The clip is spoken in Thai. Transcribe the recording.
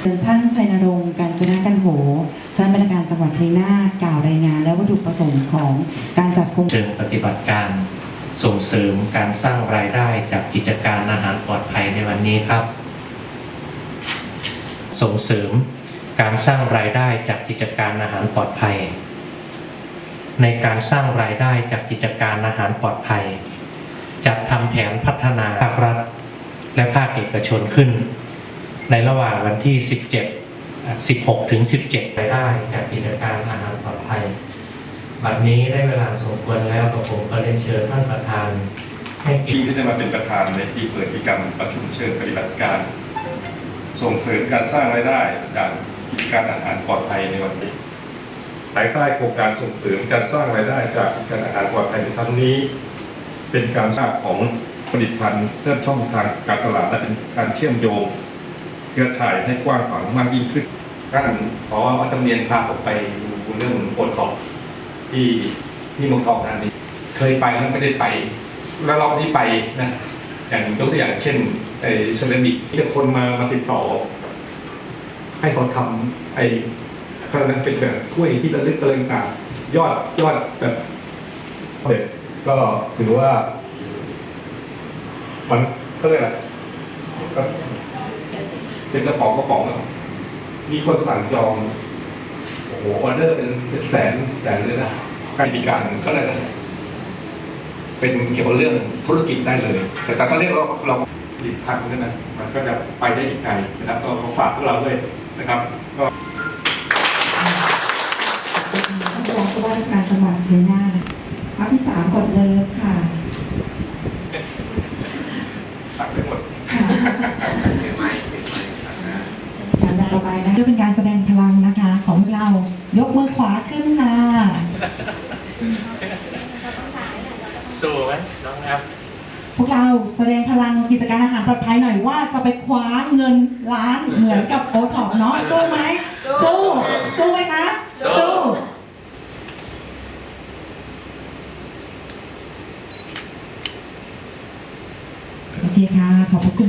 เป็นท่านชัยนรงค์การจนะกันโหท่านบรรณาการจังหวัดชัยนาทกล่าวรายงาน และวัตถุประสงค์ของการจัดโครงเชิงปฏิบัติการส่งเสริมการสร้างรายได้จากกิจการอาหารปลอดภัยในวันนี้ครับ ส่งเสริมการสร้างรายได้จากกิจการอาหารปลอดภัย ในการสร้างรายได้จากกิจการอาหารปลอดภัยจัดทำแผนพัฒนาภาครัฐ และภาคเอกชนขึ้น ในระหว่างวันที่ 17-16 ถึง 17รายได้จากกิจการอาหารปลอดภัย บัดนี้ได้เวลาสมควรแล้วกับผมก็ได้เชิญท่านประธานให้กียรติที่ได้มาเป็นประธานในที่เปิดกิจกรรมประชุมเชิงปฏิบัติการ ส่งเสริมการสร้างรายได้จากกิจการอาหารปลอดภัยในวันนี้ภายใต้โครงการส่งเสริมการสร้างรายได้จากกิจการอาหารปลอดภัยในครั้งนี้ เป็นการสร้างของผลิตภัณฑ์เพิ่มช่องทางการตลาดและเป็นการเชื่อมโยง รือข่ายให้กว้างขวางมากยิ่งขึ้นท่านขอว่าจำเนียนพาผมไปดูเรื่องโอนของที่ที่เมืองทองธานีเคยไปแล้วไม่ได้ไป แล้วรอบนี้ไปนะอย่างยกตัวอย่างเช่นไอ้เซเลนิกที่คนมามาติดต่อ ให้เขาทำไอ้ขนาดเป็นแบบถ้วยที่ระลึกอะไรต่างยอดยอดแบบเด็กก็ถือว่า มันก็เลยอะไร เป็นกระป๋องกระป๋องมีคนสั่งจอง โอ้โหออเดอร์เป็นเป็นแสนแสนเลยนะการมีการก็เลยเป็นเกี่ยวกับเรื่องธุรกิจได้เลย แต่ต่ก็เรียกเราเราผลิตภัณฑ์นั่นนะมันก็จะไปได้อีกไกลนะครับก็ขอฝากพวกเราด้วยนะครับ ก็ท่านรองผู้ว่าราชการจังหวัดชัยนาทภาพที่สามกดเลิฟค่ะ สั่งไปหมด การ ต่อไปนะก็เป็นการแสดงพลังนะคะ ของเรายกมือขวาขึ้นค่ะสู้ไหมน้องแอฟพวกเราแสดงพลังกิจการอาหารปลอดภัยหน่อยว่าจะไปคว้าเงินล้านเหมือนกับโอท็อปเนาะสู้ไหมสู้สู้ไหมคะสู้โอเคค่ะ ขอบพระคุณ